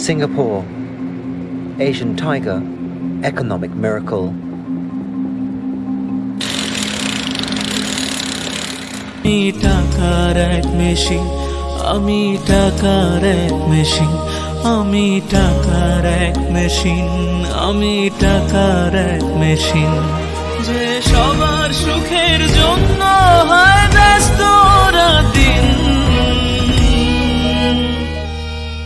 Singapore, Asian tiger, economic miracle. আমি টাকার এক মেশিন আমি টাকার এক মেশিন আমি টাকার এক মেশিন আমি টাকার এক মেশিন যে সবার সুখের জন্য হয়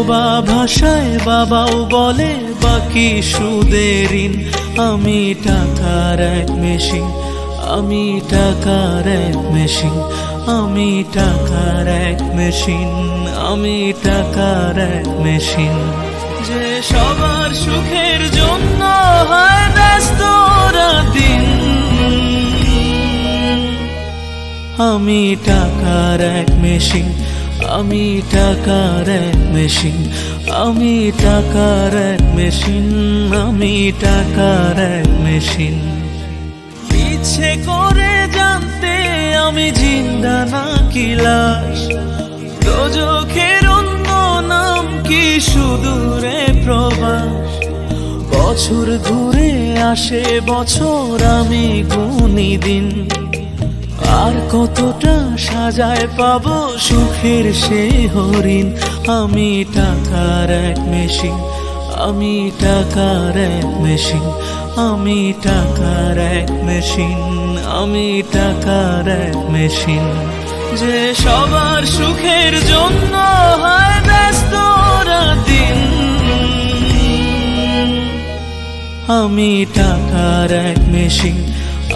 বোবা ভাষায় বাবাও বলে, বাকি সুদেরিন আমি টাকার এক মেশিন, আমি টাকার এক মেশিন, আমি টাকার এক মেশিন, আমি টাকার এক মেশিন। যে সবার সুখের জন্য হয় ব্যস্ত দিন আমি টাকার এক মেশিন আমি টাকার এক মেশিন, আমি টাকার এক মেশিন, আমি টাকার এক মেশিন। ইচ্ছে করে জানতে আমি জিন্দা না কি লাশ? দোজখের অন্য নাম কি সুদূরে প্রবাস? বছর ঘুরে আসে বছর আমি গুনি দিন। আর কতটা সাজায় পাব সুখের সে হরিণ? আমি টাকার এক মেশিন, আমি টাকার এক মেশিন, আমি টাকার এক মেশিন, আমি টাকার এক মেশিন। যে সবার সুখের জন্য হয় ব্যস্ত দিন। আমি টাকার এক মেশিন